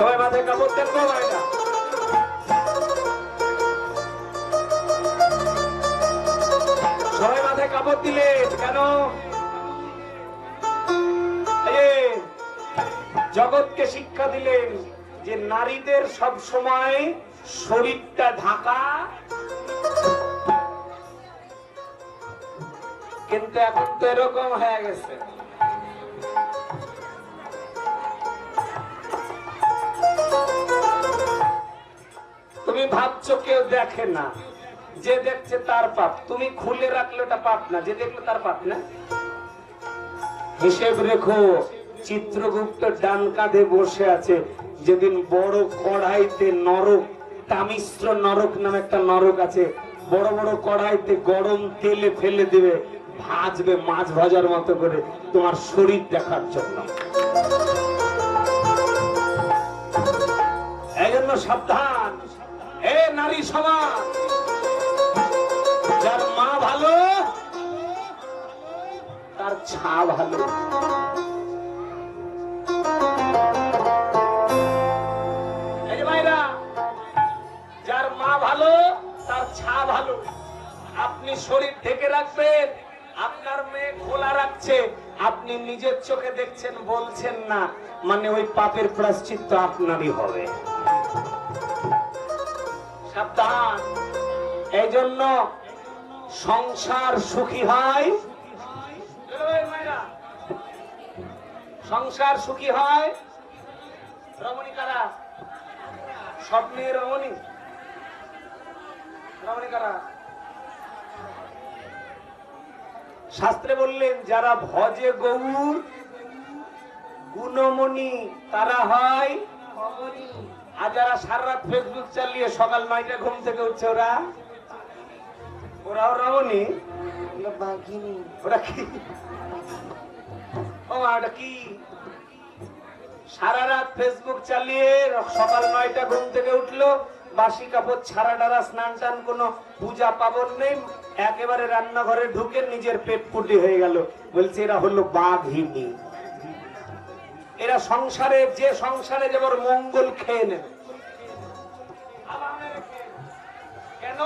সবাই মাথায় কাপড় দেন সবাই মাথায় কাপড় দিলেন, কেন? জগৎকে শিক্ষা দিলেন যে নারীদের সব সময় শরীরটা ঢাকা। কিন্তু এখন তো এরকম হয়ে গেছে। তুমি ভাবছ কেউ দেখে না। যে দেখছে তার পাপ। তুমি খুলে রাখলে ওটা পাপ না, যে দেখল তার পাপ না। হিসেব রেখো, চিত্রগুপ্ত ডান কাঁধে বসে আছে। যেদিন বড় কড়াইতে নরক, তামিশ্র নরক নামে একটা নরক আছে। বড় বড় কড়াইতে গরম তেলে ফেলে দেবে, ভাজবে মাছ ভাজার মতো করে। তোমার শরীর দেখার জন্য। এই জন্য সাবধান। নারী সমাজ যার মা ভালো, তার ছা ভালো। যার মা ভালো, তার ছা ভালো। আপনি শরীর ঢেকে রাখবেন, আপনার মেয়ে খোলা রাখছে, আপনি নিজের চোখে দেখছেন, বলছেন না মানে ওই পাপের প্রাশ্চিত্য আপনারই হবে। সাবধান এই জন্য সংসার সুখী হয়। সংসার সুখী হয়। রমণী স্বপ্নে রমণী। রমণী শাস্ত্রে বললেন, যারা ভজে গৌর, গুণমণি তারা হয়। আর যারা সারা রাত ফেসবুক চালিয়ে সকাল নয়টা ঘুম থেকে উঠছে ওরা? ওরাও রমণী ওরা কি? ও ওটা কি? সারা রাত ফেসবুক চালিয়ে সকাল নয়টা ঘুম থেকে উঠল বাসি কাপড় ছাড়া ডারা স্নান টান কোনো পূজা পাবন নেই একেবারে রান্নাঘরে ঢুকে নিজের পেট ফুটি হয়ে গেল। বলছে এরা হলো বাঘিনী। এরা সংসারে যে সংসারে যেমন মঙ্গল খেয়ে নেবে। কেন?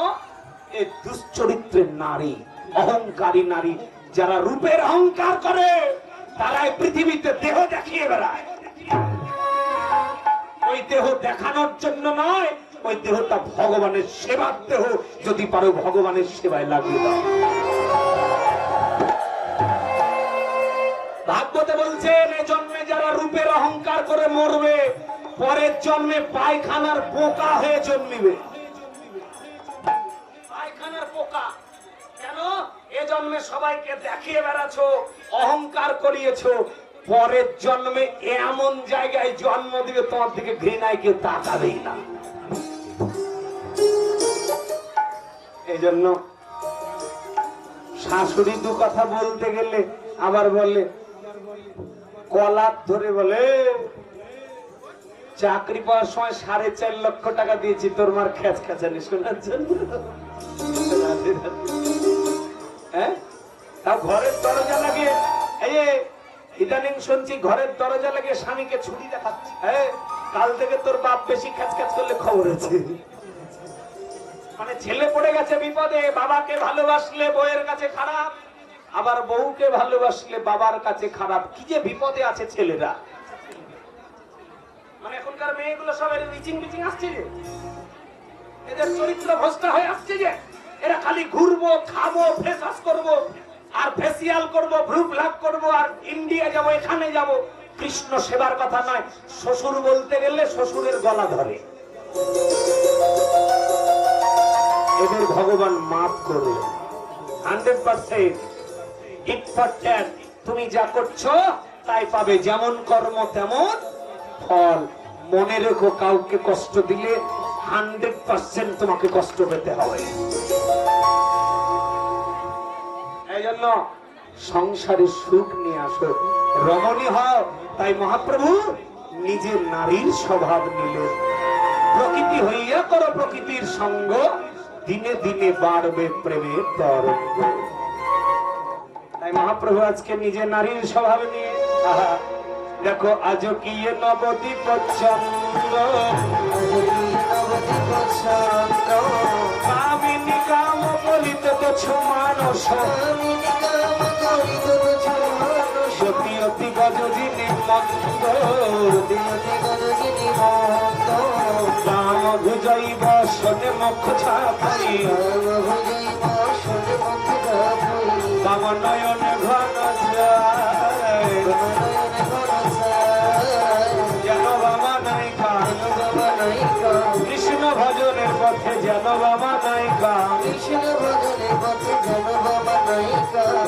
এই দুশ্চরিত্রের নারী অহংকারী নারী যারা রূপের অহংকার করে তারা এই পৃথিবীতে দেহ দেখিয়ে বেড়ায়। ওই দেহ দেখানোর জন্য নয় ওই দেহটা ভগবানের সেবার দেহ যদি পারো ভগবানের সেবায় লাগিয়ে দাও। ভাগবতে বলছেন এ জন্মে যারা রূপের অহংকার করে মরবে, পরের জন্মে পায়খানার বোকা হয়ে জন্মিবে। পায়খানার পোকা কেন? এ জন্মে সবাইকে দেখিয়ে বেড়াচ্ছ, অহংকার করিয়েছো। পরের জন্মে এমন জায়গায় জন্ম দিবে, তোমার দিকে ঘৃণায় কেউ তাকাবেই না। এই জন্য শাশুড়ি দু কথা বলতে গেলে আবার বলে কলার ধরে বলে, চাকরি পাওয়ার সময় সাড়ে চার লক্ষ টাকা দিয়েছি, তোর মার খ্যাচ খ্যাচানি শোনার জন্য। হ্যাঁ? ঘরের দরজা লাগে ইদানিং শুনছি ঘরের দরজা লাগে স্বামীকে ছুটি দেখাচ্ছে। হ্যাঁ? কাল থেকে তোর বাপ বেশি খ্যাচ খ্যাচ করলে খবর আছে। মানে ছেলে পড়ে গেছে বিপদে, বাবাকে ভালোবাসলে বইয়ের কাছে খারাপ। আবার বউকে ভালোবাসলে বাবার কাছে খারাপ। কি যে বিপদে আছে ছেলেরা। মানে এখনকার মেয়েগুলো সব বিচিং বিচিং আসছে যে। এদের চরিত্র ভ্রষ্টা হয়ে আসছে যে। এরা খালি ঘুরবো, খাব, ফেসাস করব, আর ফেসিয়াল করব, ভ্রুপ লাভ করব, আর ইন্ডিয়া যাব, এখানে যাব। কৃষ্ণ সেবার কথা নয়, শ্বশুর বলতে গেলে শ্বশুরের গলা ধরে। এদের ভগবান মাফ করবে হান্ড্রেড পার্সেন্ট। তুমি যা করছ, তাই পাবে। যেমন কর্ম, তেমন ফল। মনে রেখো, কাউকে কষ্ট দিলে হান্ড্রেড পার্সেন্ট তোমাকে কষ্ট পেতে হবে। এই জন্য সংসারে সুখ নিয়ে আসো। রমণী হও, তাই মহাপ্রভু নিজের নারীর স্বভাব নিলেন। প্রকৃতি হইয়া করো, প্রকৃতির সঙ্গ। দিনে দিনে বাড়বে প্রেমের তরঙ্গ মহাপ্রভু আজকে নিজে নারীর স্বভাব নিয়ে। দেখো আজও কি সতী অতি মন্দ রাম ভুজই বসনে মুখ ছাপাই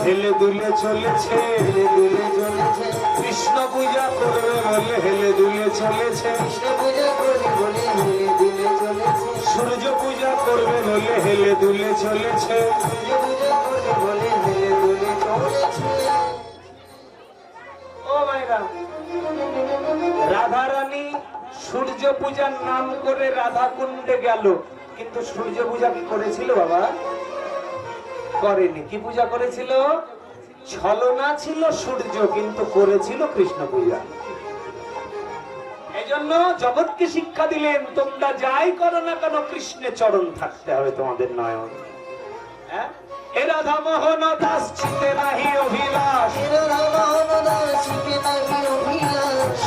হেলে দুলে চলেছে হেলে দুলে চলেছে। কৃষ্ণ পূজা করবে বলে হেলে দুলে চলেছে। সূর্য পূজা করবে বলে হেলে দুলে চলেছে। ও মায়েরা রাধা রানী সূর্য পূজার নাম করে রাধা কুণ্ডে গেল। কিন্তু সূর্য পূজা কি করেছিল বাবা? করেনি। কি পূজা করেছিল? ছলনা ছিল সূর্য কিন্তু করেছিল কৃষ্ণ পূজা। এই জন্য জগৎকে শিক্ষা দিলেন তোমরা যাই করো না কেন কৃষ্ণের চরণ থাকতে হবে তোমাদের নয়ন। হ্যাঁ? এ রাধা মোহন দাস চিতে নাহি অভিলাষ।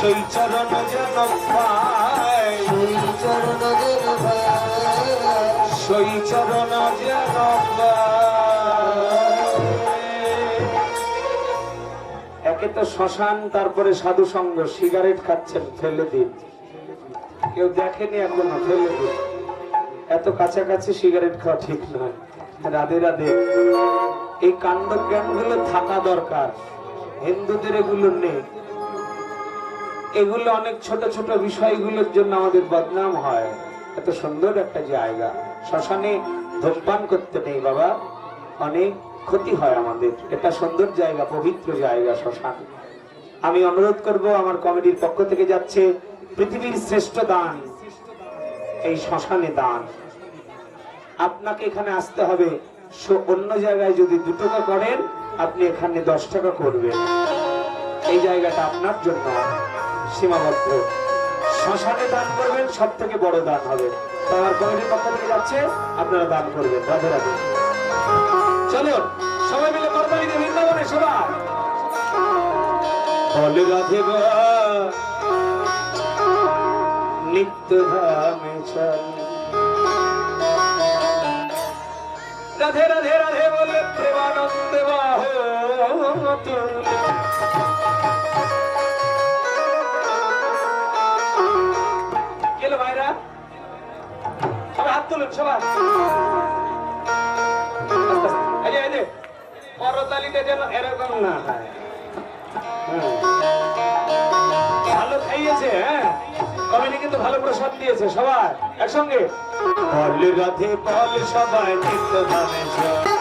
সেই চরণ যেন পায়। সেই চরণ যেন পায়। তো শ্মশান, তারপরে সাধু সঙ্গ, সিগারেট খাচ্ছেন, ফেলে দিন। কেউ দেখেনি এখনও ফেলে দিন। এত কাছাকাছি সিগারেট খাওয়া ঠিক নয়। রাধে রাধে। এই কাণ্ড জ্ঞানগুলো থাকা দরকার। হিন্দুদের এগুলো নেই। এগুলো অনেক ছোট ছোট বিষয়গুলোর জন্য আমাদের বদনাম হয়। এত সুন্দর একটা জায়গা। শ্মশানে ধূমপান করতে নেই বাবা। অনেক ক্ষতি হয় আমাদের। এটা সুন্দর জায়গা, পবিত্র জায়গা, শ্মশান। আমি অনুরোধ করব, আমার কমিটির পক্ষ থেকে যাচ্ছে পৃথিবীর শ্রেষ্ঠ দান, এই শ্মশানে দান। আপনাকে এখানে আসতে হবে। অন্য জায়গায় যদি দু টাকা করেন, আপনি এখানে দশ টাকা করবেন। এই জায়গাটা আপনার জন্য সীমাবদ্ধ। শ্মশানে দান করবেন সব থেকে বড় দান হবে। তো আমার কমিটির পক্ষ থেকে যাচ্ছে, আপনারা দান করবেন। রাধে রাধে। চলো, সবাই মিলে করবানি দিয়ে বৃন্দাবনে সবাই। বলে রাধে নিত্য ধামে রাধে রাধে রাধে বলে প্রেমানন্দ বাহ গেল ভাইরা? সবাই হাত তুলুন, সবাই। করতালিটা যেন এরকম না হয়। ভালো খাইয়েছে হ্যাঁ? কমিটি কিন্তু ভালো প্রসাদ দিয়েছে সবাই একসঙ্গে। বল রাধে সবাই চিত্ত ধামে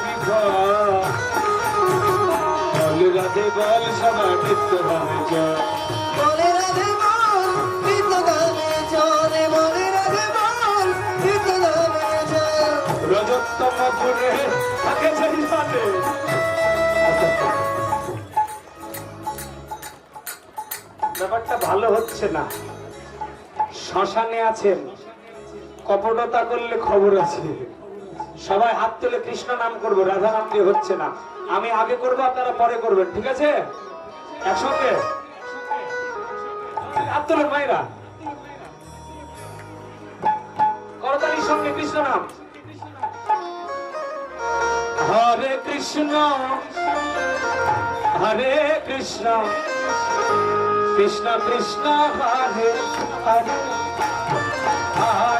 সবই বল রাধে বল সবার নিত্য ভাবে জয়। রাধে বল নিত্য গানে চলে বলে রাধে বল নিত্য গানে চলে রজতম গুণে থাকে সেই সাথে ব্যাপারটা ভালো হচ্ছে না। শ্মশানে আছেন কপটতা করলে খবর আছে। সবাই হাত তুলে কৃষ্ণ নাম করব, রাধা নাম দিয়ে হচ্ছে না। আমি আগে করব, আপনারা পরে করবেন, ঠিক আছে? একসঙ্গে? হাত তুলেন মায়েরা করতালির সঙ্গে কৃষ্ণ নাম। হরে কৃষ্ণ হরে কৃষ্ণ কৃষ্ণ কৃষ্ণ, হরে হরে হরে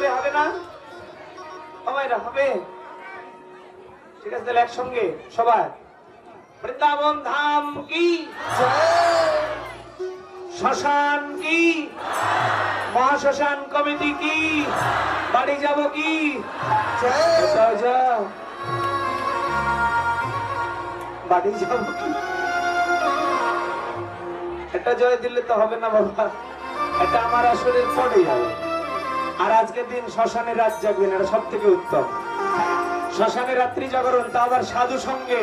জোরে হবে না? সবাইরা হবে? ঠিক আছে, তাহলে একসঙ্গে সবাই। বৃন্দাবন ধাম কি? শ্মশান কি? মহাশ্মশান কমিটি কি? বাড়ি যাব কি? বাড়ি যাব কি? এটা জয় দিলে তো হবে না বাবা। এটা আমার আসলে পড়ে যাবে আর আজকের দিন শ্মশানে রাত জাগবেন এটা সব থেকে উত্তম। শ্মশানে রাত্রি জাগরণ, তা আবার সাধু সঙ্গে।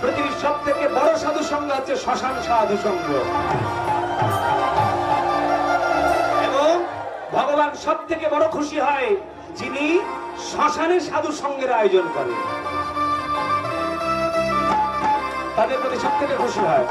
পৃথিবীর সব থেকে বড় সাধু সঙ্গ হচ্ছে শ্মশান সাধু সঙ্গ। এবং ভগবান সব থেকে বড় খুশি হয় যিনি শ্মশানে সাধু সঙ্গের আয়োজন করেন। তাদের প্রতি সব থেকে খুশি হয়।